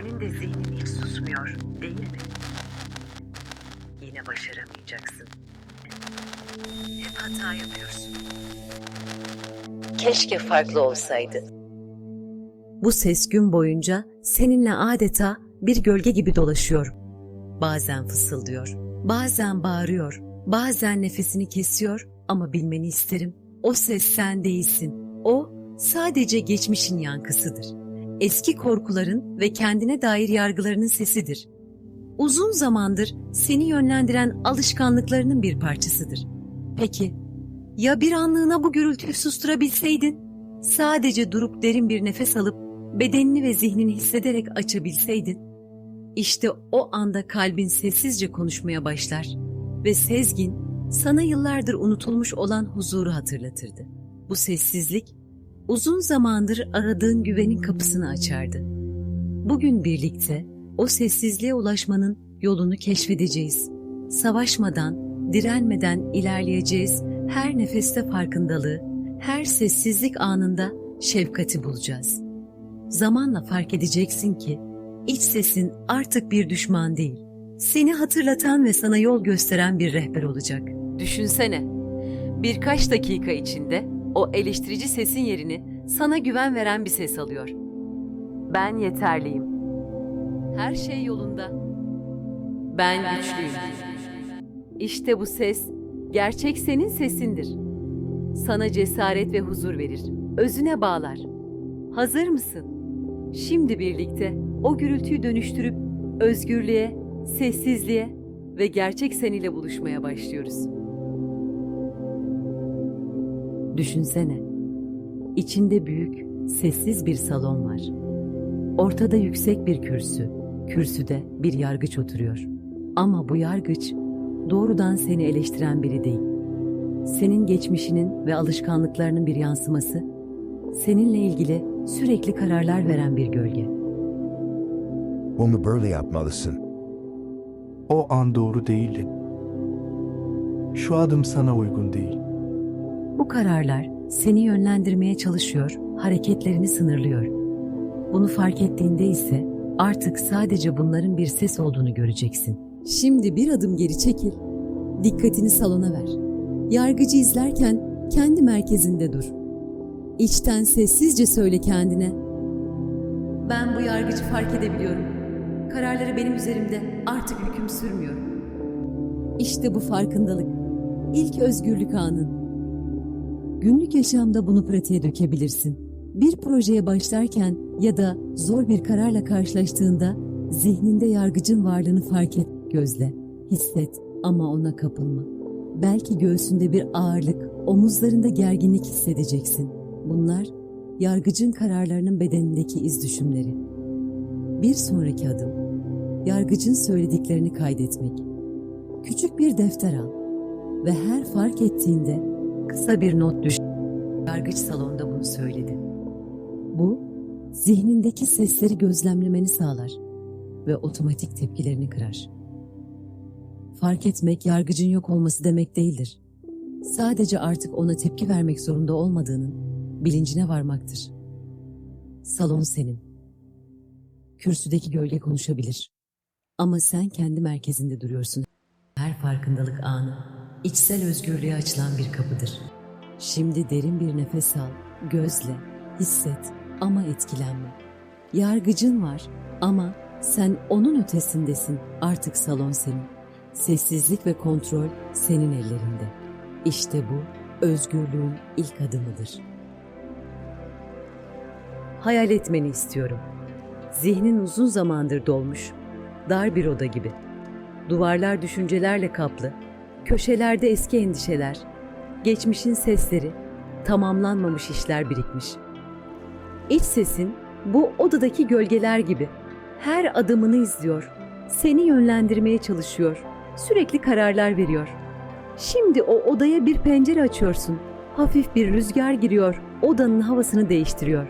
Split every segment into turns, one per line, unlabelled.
senin de zihnin hiç susmuyor, değil mi? Yine başaramayacaksın. Hep hata yapıyorsun. Keşke farklı olsaydı. Bu ses gün boyunca seninle adeta bir gölge gibi dolaşıyor. Bazen fısıldıyor, bazen bağırıyor, bazen nefesini kesiyor ama bilmeni isterim. O ses sen değilsin. O sadece geçmişin yankısıdır. Eski korkuların ve kendine dair yargılarının sesidir. Uzun zamandır seni yönlendiren alışkanlıklarının bir parçasıdır. Peki, ya bir anlığına bu gürültüyü susturabilseydin? Sadece durup derin bir nefes alıp bedenini ve zihnini hissederek açabilseydin? İşte o anda kalbin sessizce konuşmaya başlar ve sezgin sana yıllardır unutulmuş olan huzuru hatırlatırdı. Bu sessizlik uzun zamandır aradığın güvenin kapısını açardı. Bugün birlikte o sessizliğe ulaşmanın yolunu keşfedeceğiz. Savaşmadan, direnmeden ilerleyeceğiz. Her nefeste farkındalığı, her sessizlik anında şefkati bulacağız. Zamanla fark edeceksin ki iç sesin artık bir düşman değil. Seni hatırlatan ve sana yol gösteren bir rehber olacak.
Düşünsene. Birkaç dakika içinde o eleştirici sesin yerini sana güven veren bir ses alıyor. Ben yeterliyim. Her şey yolunda. Ben güçlüyüm. İşte bu ses gerçek senin sesindir. Sana cesaret ve huzur verir. Özüne bağlar. Hazır mısın? Şimdi birlikte o gürültüyü dönüştürüp özgürlüğe, sessizliğe ve gerçek sen ile buluşmaya başlıyoruz.
Düşünsene. İçinde büyük, sessiz bir salon var. Ortada yüksek bir kürsü. Kürsüde bir yargıç oturuyor. Ama bu yargıç doğrudan seni eleştiren biri değil. Senin geçmişinin ve alışkanlıklarının bir yansıması, seninle ilgili sürekli kararlar veren bir gölge.
Bunu böyle yapmalısın.
O an doğru değildin. Şu adım sana uygun değil.
Bu kararlar seni yönlendirmeye çalışıyor, hareketlerini sınırlıyor. Bunu fark ettiğinde ise artık sadece bunların bir ses olduğunu göreceksin. Şimdi bir adım geri çekil. Dikkatini salona ver. Yargıcı izlerken kendi merkezinde dur. İçten sessizce söyle kendine. Ben bu yargıcı fark edebiliyorum. Kararları benim üzerimde artık hüküm sürmüyor. İşte bu farkındalık. İlk özgürlük anın. Günlük yaşamda bunu pratiğe dökebilirsin. Bir projeye başlarken ya da zor bir kararla karşılaştığında zihninde yargıcın varlığını fark et, gözle, hisset ama ona kapılma. Belki göğsünde bir ağırlık, omuzlarında gerginlik hissedeceksin. Bunlar yargıcın kararlarının bedenindeki iz düşümleri. Bir sonraki adım, yargıcın söylediklerini kaydetmek. Küçük bir defter al ve her fark ettiğinde kısa bir not düş. Yargıç salonda bunu söyledi. Bu, zihnindeki sesleri gözlemlemeni sağlar ve otomatik tepkilerini kırar. Fark etmek yargıcın yok olması demek değildir. Sadece artık ona tepki vermek zorunda olmadığının bilincine varmaktır. Salon senin. Kürsüdeki gölge konuşabilir. Ama sen kendi merkezinde duruyorsun. Her farkındalık anı içsel özgürlüğe açılan bir kapıdır. Şimdi derin bir nefes al, gözle, hisset ama etkilenme. Yargıcın var ama sen onun ötesindesin. Artık salon senin. Sessizlik ve kontrol senin ellerinde. İşte bu özgürlüğün ilk adımıdır. Hayal etmeni istiyorum. Zihnin uzun zamandır dolmuş, dar bir oda gibi. Duvarlar düşüncelerle kaplı, köşelerde eski endişeler, geçmişin sesleri, tamamlanmamış işler birikmiş. İç sesin bu odadaki gölgeler gibi her adımını izliyor, seni yönlendirmeye çalışıyor, sürekli kararlar veriyor. Şimdi o odaya bir pencere açıyorsun. Hafif bir rüzgar giriyor, odanın havasını değiştiriyor.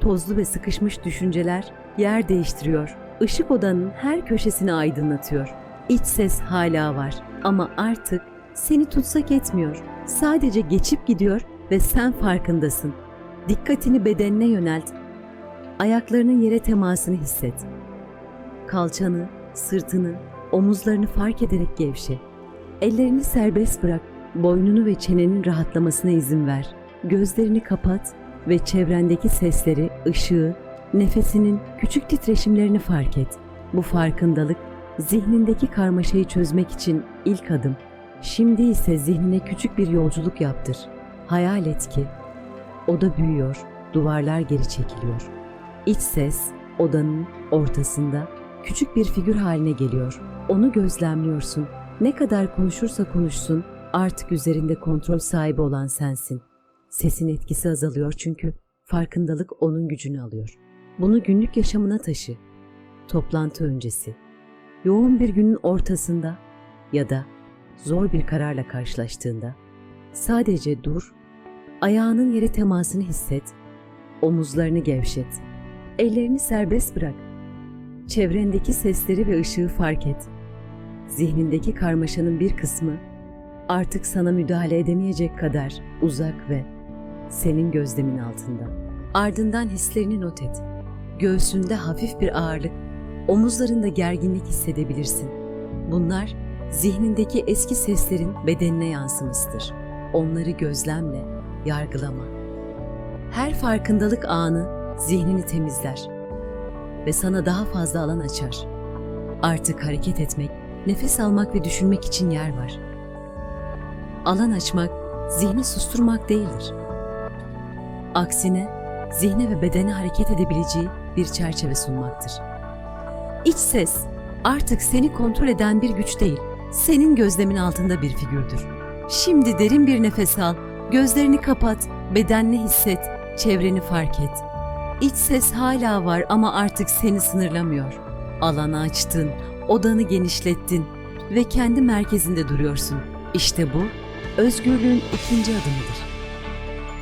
Tozlu ve sıkışmış düşünceler yer değiştiriyor. Işık odanın her köşesini aydınlatıyor. İç ses hala var ama artık seni tutsak etmiyor. Sadece geçip gidiyor ve sen farkındasın. Dikkatini bedenine yönelt. Ayaklarının yere temasını hisset. Kalçanı, sırtını, omuzlarını fark ederek gevşe. Ellerini serbest bırak, boynunu ve çenenin rahatlamasına izin ver. Gözlerini kapat ve çevrendeki sesleri, ışığı, nefesinin küçük titreşimlerini fark et. Bu farkındalık zihnindeki karmaşayı çözmek için ilk adım. Şimdi ise zihnine küçük bir yolculuk yaptır. Hayal et ki oda büyüyor, duvarlar geri çekiliyor. İç ses odanın ortasında küçük bir figür haline geliyor. Onu gözlemliyorsun. Ne kadar konuşursa konuşsun artık üzerinde kontrol sahibi olan sensin. Sesin etkisi azalıyor çünkü farkındalık onun gücünü alıyor. Bunu günlük yaşamına taşı. Toplantı öncesi, yoğun bir günün ortasında ya da zor bir kararla karşılaştığında sadece dur, ayağının yere temasını hisset, omuzlarını gevşet, ellerini serbest bırak. Çevrendeki sesleri ve ışığı fark et. Zihnindeki karmaşanın bir kısmı artık sana müdahale edemeyecek kadar uzak ve senin gözlemin altında. Ardından hislerini not et. Göğsünde hafif bir ağırlık, omuzlarında gerginlik hissedebilirsin. Bunlar zihnindeki eski seslerin bedenine yansımasıdır. Onları gözlemle, yargılama. Her farkındalık anı zihnini temizler ve sana daha fazla alan açar. Artık hareket etmek, nefes almak ve düşünmek için yer var. Alan açmak, zihni susturmak değildir. Aksine zihne ve bedene hareket edebileceği bir çerçeve sunmaktır. İç ses artık seni kontrol eden bir güç değil, senin gözlemin altında bir figürdür. Şimdi derin bir nefes al, gözlerini kapat, bedenle hisset, çevreni fark et. İç ses hala var ama artık seni sınırlamıyor. Alanı açtın, odanı genişlettin ve kendi merkezinde duruyorsun. İşte bu özgürlüğün ikinci adımıdır.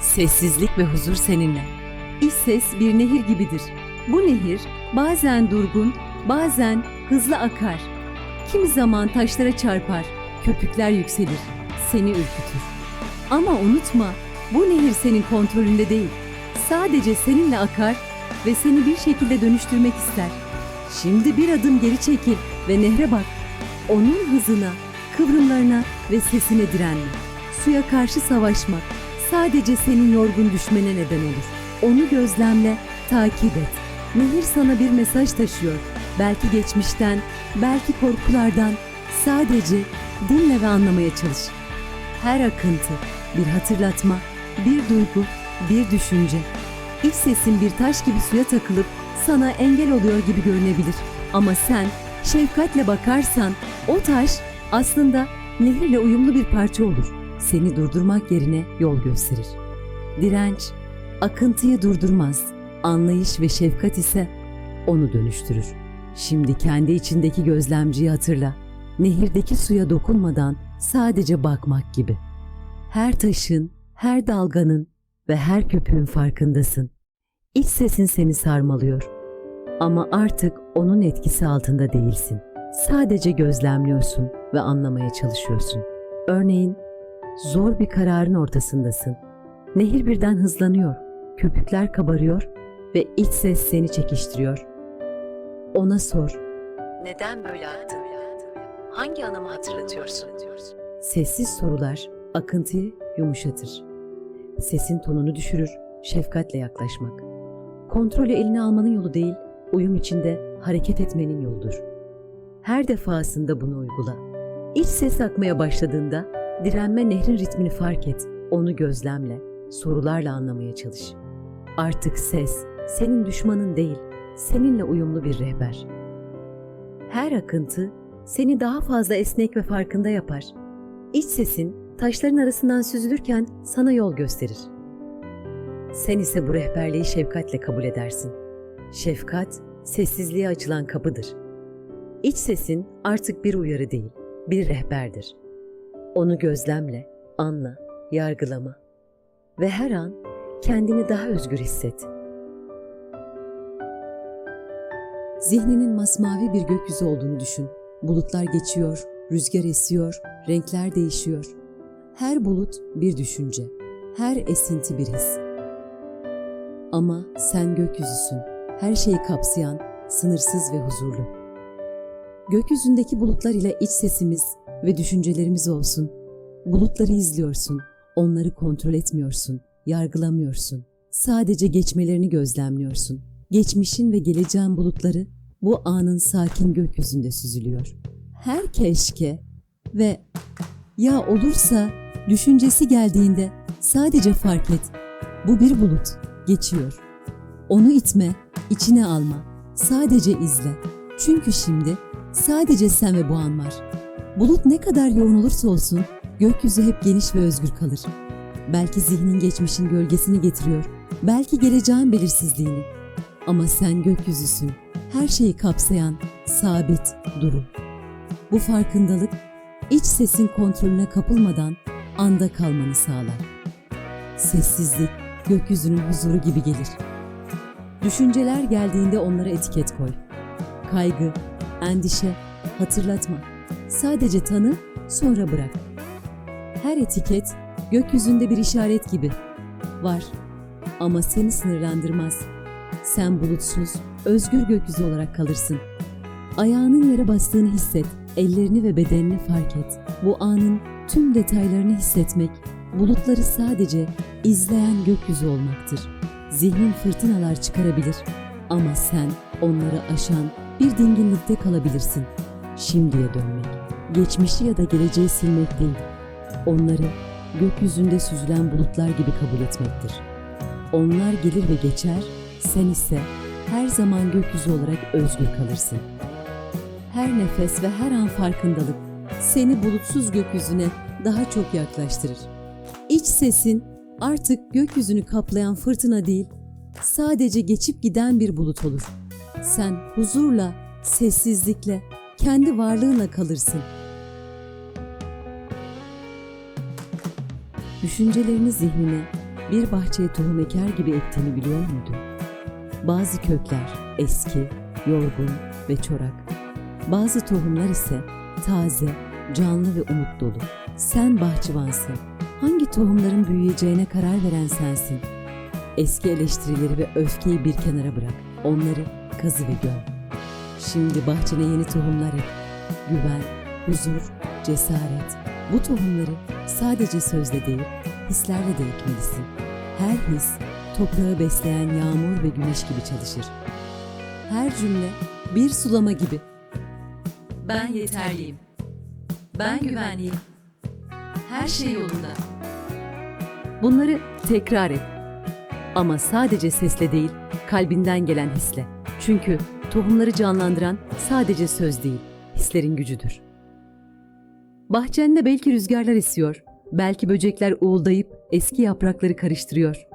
Sessizlik ve huzur seninle. İç ses bir nehir gibidir. Bu nehir bazen durgun, bazen hızlı akar. Kimi zaman taşlara çarpar, köpükler yükselir, seni ürkütür. Ama unutma, bu nehir senin kontrolünde değil. Sadece seninle akar ve seni bir şekilde dönüştürmek ister. Şimdi bir adım geri çekil ve nehre bak. Onun hızına, kıvrımlarına ve sesine direnme. Suya karşı savaşmak sadece senin yorgun düşmene neden olur. Onu gözlemle, takip et. Nehir sana bir mesaj taşıyor. Belki geçmişten, belki korkulardan. Sadece dinle ve anlamaya çalış. Her akıntı bir hatırlatma, bir duygu, bir düşünce. İç sesin bir taş gibi suya takılıp sana engel oluyor gibi görünebilir. Ama sen şefkatle bakarsan o taş aslında nehirle uyumlu bir parça olur. Seni durdurmak yerine yol gösterir. Direnç akıntıyı durdurmaz. Anlayış ve şefkat ise onu dönüştürür. Şimdi kendi içindeki gözlemciyi hatırla. Nehirdeki suya dokunmadan sadece bakmak gibi. Her taşın, her dalganın ve her köpüğün farkındasın. İç sesin seni sarmalıyor. Ama artık onun etkisi altında değilsin. Sadece gözlemliyorsun ve anlamaya çalışıyorsun. Örneğin zor bir kararın ortasındasın. Nehir birden hızlanıyor, köpükler kabarıyor ve iç ses seni çekiştiriyor. Ona sor. Neden böyle aktın? Hangi anımı hatırlatıyorsun? Sessiz sorular akıntıyı yumuşatır. Sesin tonunu düşürür, şefkatle yaklaşmak. Kontrolü eline almanın yolu değil, uyum içinde hareket etmenin yoludur. Her defasında bunu uygula. İç ses akmaya başladığında direnme nehrin ritmini fark et, onu gözlemle, sorularla anlamaya çalış. Artık ses senin düşmanın değil, seninle uyumlu bir rehber. Her akıntı seni daha fazla esnek ve farkında yapar. İç sesin taşların arasından süzülürken sana yol gösterir. Sen ise bu rehberliği şefkatle kabul edersin. Şefkat, sessizliğe açılan kapıdır. İç sesin artık bir uyarı değil, bir rehberdir. Onu gözlemle, anla, yargılama ve her an kendini daha özgür hisset. Zihninin masmavi bir gökyüzü olduğunu düşün. Bulutlar geçiyor, rüzgar esiyor, renkler değişiyor. Her bulut bir düşünce, her esinti bir his. Ama sen gökyüzüsün, her şeyi kapsayan, sınırsız ve huzurlu. Gökyüzündeki bulutlar ile iç sesimiz ve düşüncelerimiz olsun. Bulutları izliyorsun, onları kontrol etmiyorsun, yargılamıyorsun. Sadece geçmelerini gözlemliyorsun. Geçmişin ve geleceğin bulutları bu anın sakin gökyüzünde süzülüyor. Her keşke ve ya olursa düşüncesi geldiğinde sadece fark et. Bu bir bulut, geçiyor. Onu itme, içine alma. Sadece izle. Çünkü şimdi sadece sen ve bu an var. Bulut ne kadar yoğun olursa olsun gökyüzü hep geniş ve özgür kalır. Belki zihnin geçmişin gölgesini getiriyor. Belki geleceğin belirsizliğini. Ama sen gökyüzüsün. Her şeyi kapsayan sabit duru. Bu farkındalık iç sesin kontrolüne kapılmadan anda kalmanı sağlar. Sessizlik gökyüzünün huzuru gibi gelir. Düşünceler geldiğinde onlara etiket koy. Kaygı, endişe, hatırlatma. Sadece tanı, sonra bırak. Her etiket gökyüzünde bir işaret gibi. Var ama seni sınırlandırmaz. Sen bulutsuz, özgür gökyüzü olarak kalırsın. Ayağının yere bastığını hisset, ellerini ve bedenini fark et. Bu anın tüm detaylarını hissetmek, bulutları sadece izleyen gökyüzü olmaktır. Zihnin fırtınalar çıkarabilir ama sen onları aşan bir dinginlikte kalabilirsin. Şimdiye dönmek, geçmişi ya da geleceği silmek değil, onları gökyüzünde süzülen bulutlar gibi kabul etmektir. Onlar gelir ve geçer, sen ise her zaman gökyüzü olarak özgür kalırsın. Her nefes ve her an farkındalık seni bulutsuz gökyüzüne daha çok yaklaştırır. İç sesin artık gökyüzünü kaplayan fırtına değil, sadece geçip giden bir bulut olur. Sen huzurla, sessizlikle, kendi varlığınla kalırsın. Düşüncelerini zihnine bir bahçeye tohum eker gibi ektiğini biliyor muydun? Bazı kökler eski, yorgun ve çorak. Bazı tohumlar ise taze, canlı ve umut dolu. Sen bahçıvansın. Hangi tohumların büyüyeceğine karar veren sensin. Eski eleştirileri ve öfkeyi bir kenara bırak. Onları kazı ve göm. Şimdi bahçene yeni tohumlar ek. Güven, huzur, cesaret. Bu tohumları sadece sözle değil, hislerle de ekmelisin. Her his toprağı besleyen yağmur ve güneş gibi çalışır. Her cümle bir sulama gibi.
Ben yeterliyim. Ben güvenliyim. Her şey yolunda.
Bunları tekrar et. Ama sadece sesle değil, kalbinden gelen hisle. Çünkü tohumları canlandıran sadece söz değil, hislerin gücüdür. Bahçende belki rüzgarlar esiyor, belki böcekler uğuldayıp eski yaprakları karıştırıyor.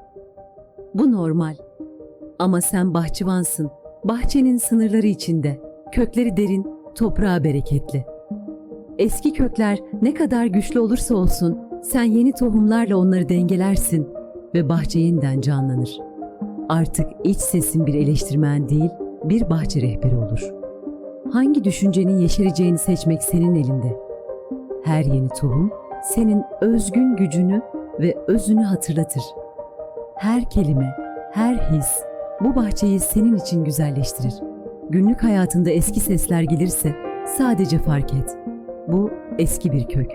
Bu normal. Ama sen bahçıvansın. Bahçenin sınırları içinde. Kökleri derin, toprağı bereketli. Eski kökler ne kadar güçlü olursa olsun sen yeni tohumlarla onları dengelersin ve bahçe yeniden canlanır. Artık iç sesin bir eleştirmen değil, bir bahçe rehberi olur. Hangi düşüncenin yeşereceğini seçmek senin elinde. Her yeni tohum senin özgün gücünü ve özünü hatırlatır. Her kelime, her his bu bahçeyi senin için güzelleştirir. Günlük hayatında eski sesler gelirse sadece fark et. Bu eski bir kök.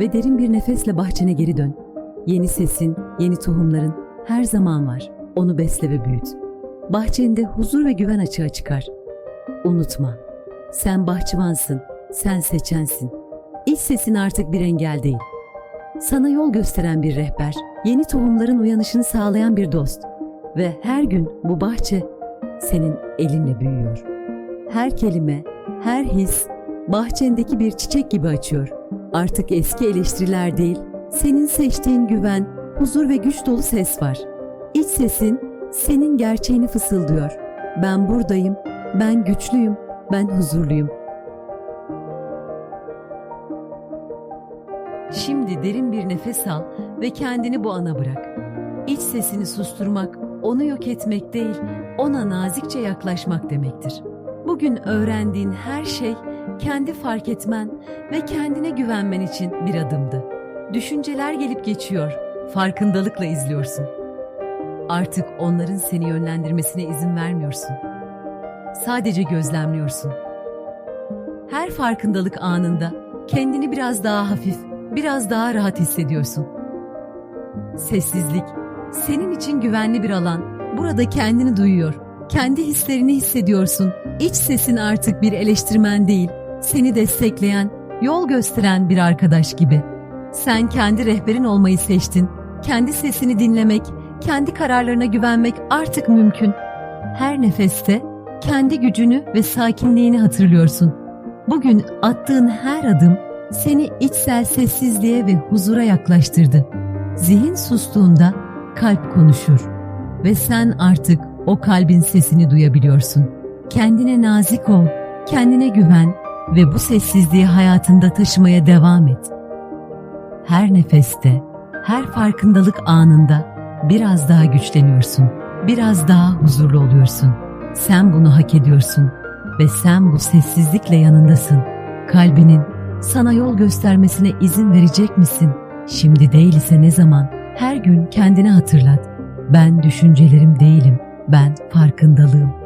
Ve derin bir nefesle bahçene geri dön. Yeni sesin, yeni tohumların her zaman var. Onu besle ve büyüt. Bahçende huzur ve güven açığa çıkar. Unutma. Sen bahçıvansın, sen seçensin. İç sesin artık bir engel değil. Sana yol gösteren bir rehber, yeni tohumların uyanışını sağlayan bir dost. Ve her gün bu bahçe senin elinle büyüyor. Her kelime, her his bahçendeki bir çiçek gibi açıyor. Artık eski eleştiriler değil, senin seçtiğin güven, huzur ve güç dolu ses var. İç sesin senin gerçeğini fısıldıyor. Ben buradayım, ben güçlüyüm, ben huzurluyum. Derin bir nefes al ve kendini bu ana bırak. İç sesini susturmak, onu yok etmek değil, ona nazikçe yaklaşmak demektir. Bugün öğrendiğin her şey kendi fark etmen ve kendine güvenmen için bir adımdı. Düşünceler gelip geçiyor, farkındalıkla izliyorsun. Artık onların seni yönlendirmesine izin vermiyorsun. Sadece gözlemliyorsun. Her farkındalık anında kendini biraz daha hafif, biraz daha rahat hissediyorsun. Sessizlik, senin için güvenli bir alan. Burada kendini duyuyor, kendi hislerini hissediyorsun. İç sesin artık bir eleştirmen değil, seni destekleyen, yol gösteren bir arkadaş gibi. Sen kendi rehberin olmayı seçtin. Kendi sesini dinlemek, kendi kararlarına güvenmek artık mümkün. Her nefeste kendi gücünü ve sakinliğini hatırlıyorsun. Bugün attığın her adım seni içsel sessizliğe ve huzura yaklaştırdı. Zihin sustuğunda kalp konuşur ve sen artık o kalbin sesini duyabiliyorsun. Kendine nazik ol, kendine güven ve bu sessizliği hayatında taşımaya devam et. Her nefeste, her farkındalık anında biraz daha güçleniyorsun, biraz daha huzurlu oluyorsun. Sen bunu hak ediyorsun ve sen bu sessizlikle yanındasın. Kalbinin sana yol göstermesine izin verecek misin? Şimdi değil ise ne zaman? Her gün kendine hatırlat. Ben düşüncelerim değilim, ben farkındalığım.